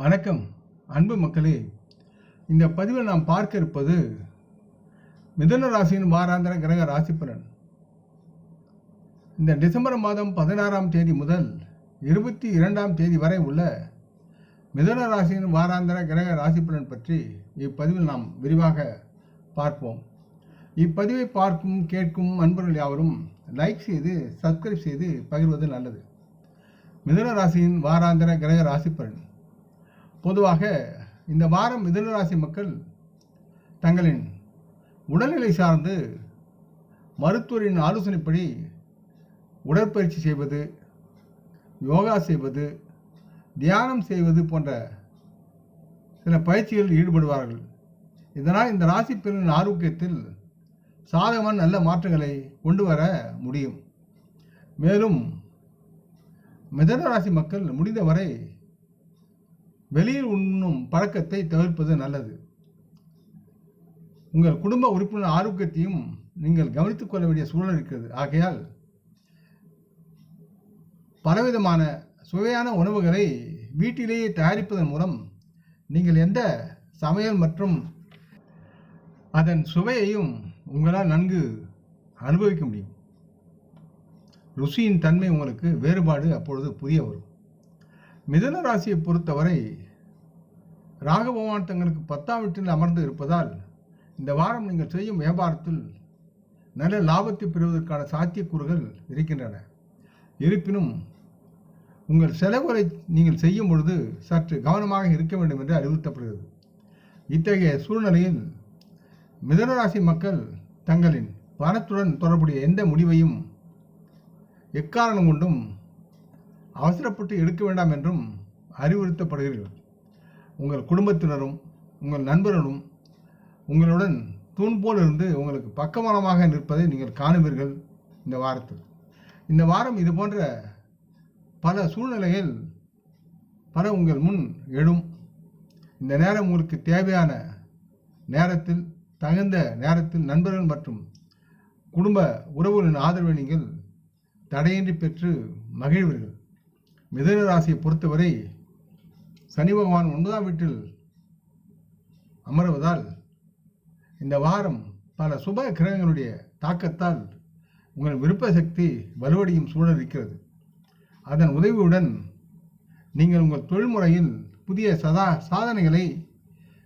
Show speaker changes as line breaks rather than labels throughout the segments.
வணக்கம் அன்பு மக்களே. இந்த பதிவில் நாம் பார்க்க இருப்பது மிதுன ராசியின் வாராந்திர கிரக ராசி பலன். இந்த டிசம்பர் மாதம் பதினாறாம் தேதி முதல் இருபத்தி இரண்டாம் தேதி வரை உள்ள மிதுன ராசியின் வாராந்திர கிரக ராசி பலன் பற்றி இப்பதிவில் நாம் விரிவாக பார்ப்போம். இப்பதிவை பார்க்கும் கேட்கும் அன்பர்கள் யாவரும் லைக் செய்து சப்ஸ்கிரைப் செய்து பகிர்வது நல்லது. மிதுன ராசியின் வாராந்திர கிரக ராசி பலன். பொதுவாக இந்த வாரம் மிதனராசி மக்கள் தங்களின் உடல்நிலை சார்ந்து மருத்துவரின் ஆலோசனைப்படி உடற்பயிற்சி செய்வது யோகா செய்வது தியானம் செய்வது போன்ற சில பயிற்சிகளில் ஈடுபடுவார்கள். இதனால் இந்த ராசி பெண்ணின் ஆரோக்கியத்தில் சாதகமான நல்ல மாற்றங்களை கொண்டு வர முடியும். மேலும் மிதன ராசி மக்கள் முடிந்தவரை வெளியில் உண்ணும் பழக்கத்தை தவிர்ப்பது நல்லது. உங்கள் குடும்ப உறுப்பினர் ஆரோக்கியத்தையும் நீங்கள் கவனித்துக் கொள்ள வேண்டிய சூழல் இருக்கிறது. ஆகையால் பலவிதமான சுவையான உணவுகளை வீட்டிலேயே தயாரிப்பதன் மூலம் நீங்கள் எந்த சமையல் மற்றும் அதன் சுவையையும் உங்களால் நன்கு அனுபவிக்க முடியும். ருசியின் தன்மை உங்களுக்கு வேறுபாடு அப்பொழுது புரிய வரும். மிதன ராசியை பொறுத்தவரை ராகபகவான் தங்களுக்கு பத்தாம் வீட்டில் அமர்ந்து இருப்பதால் இந்த வாரம் நீங்கள் செய்யும் வியாபாரத்தில் நல்ல லாபத்தை பெறுவதற்கான சாத்தியக்கூறுகள் இருக்கின்றன. இருப்பினும் உங்கள் செலவுகளை நீங்கள் செய்யும் பொழுது சற்று கவனமாக இருக்க வேண்டும் என்று அறிவுறுத்தப்படுகிறது. இத்தகைய சூழ்நிலையில் மிதனராசி மக்கள் தங்களின் பணத்துடன் தொடர்புடைய எந்த முடிவையும் எக்காரணம் கொண்டும் அவசரப்பட்டு எடுக்க வேண்டாம் என்றும் அறிவுறுத்தப்படுகிறீர்கள். உங்கள் குடும்பத்தினரும் உங்கள் நண்பர்களும் உங்களுடன் தூண் போல் இருந்து உங்களுக்கு பக்கமரமாக நிற்பதை நீங்கள் காணுவீர்கள் இந்த வாரத்தில். இந்த வாரம் இது போன்ற பல சூழ்நிலைகள் பல உங்கள் முன் எழும். இந்த நேரம் உங்களுக்கு தேவையான நேரத்தில் தகுந்த நேரத்தில் நண்பர்கள் மற்றும் குடும்ப உறவுகளின் ஆதரவை நீங்கள் தடையின்றி பெற்று மகிழ்வீர்கள். மிதன ராசியை பொறுத்தவரை சனி பகவான் ஒன்பதாம் வீட்டில் அமர்வதால் இந்த வாரம் பல சுப கிரகங்களுடைய தாக்கத்தால் உங்கள் விருப்ப சக்தி வலுவடையும் சூழல் இருக்கிறது. அதன் உதவியுடன் நீங்கள் உங்கள் தொழில்முறையில் புதிய சதா சாதனைகளை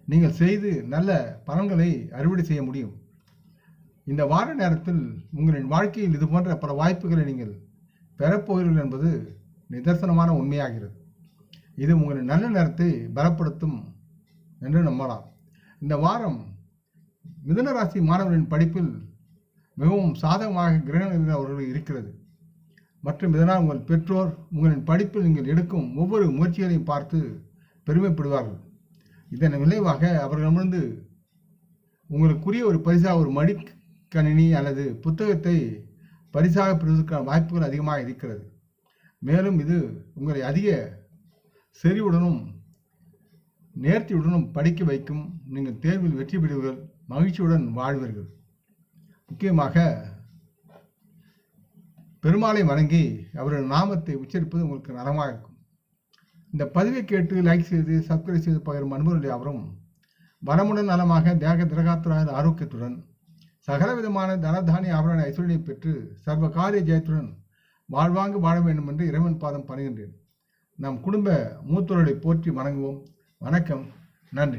நீங்கள் செய்து நல்ல பலன்களை அறுவடை செய்ய முடியும். இந்த வார நேரத்தில் உங்களின் வாழ்க்கையில் இது போன்ற பல வாய்ப்புகளை நீங்கள் பெறப்போகிறீர்கள் என்பது நிதர்சனமான உண்மையாகிறது. இது உங்களின் நல்ல நேரத்தை பலப்படுத்தும் என்று நம்பலாம். இந்த வாரம் மிதன ராசி மாணவர்களின் படிப்பில் மிகவும் சாதகமாக கிரகணங்கள் அவர்கள் இருக்கிறது. மற்றும் இதனால் உங்கள் பெற்றோர் உங்களின் படிப்பில் நீங்கள் எடுக்கும் ஒவ்வொரு முயற்சிகளையும் பார்த்து பெருமைப்படுவார்கள். இதன் விளைவாக அவர்களிடமிருந்து உங்களுக்குரிய ஒரு பரிசாக ஒரு மடிக்கணினி அல்லது புத்தகத்தை பரிசாக பெறுவதற்கான வாய்ப்புகள் அதிகமாக இருக்கிறது. மேலும் இது உங்களை அதிக செறிவுடனும் நேர்த்தியுடனும் படிக்க வைக்கும் நீங்கள் தேர்வில் வெற்றி பெறுவீர்கள் மகிழ்ச்சியுடன் வாழ்வீர்கள். முக்கியமாக பெருமாளை வணங்கி அவரது நாமத்தை உச்சரிப்பது உங்களுக்கு நலமாக இருக்கும். இந்த பதிவை கேட்டு லைக் செய்து சப்ஸ்கிரைப் செய்து பகிரும் அன்பர்கள் அவரும் வளமுடன் நலமாக தேக திரகாத்துறாத ஆரோக்கியத்துடன் சகலவிதமான தனதானிய ஆபரண ஐஸ்வர்யை பெற்று சர்வ காரிய ஜெயத்துடன் வாழ்வாங்கு வாழ வேண்டும் என்று இறைவன் பாதம் பணிகின்றேன். நம் குடும்ப மூத்தோர்களை போற்றி வணங்குவோம். வணக்கம். நன்றி.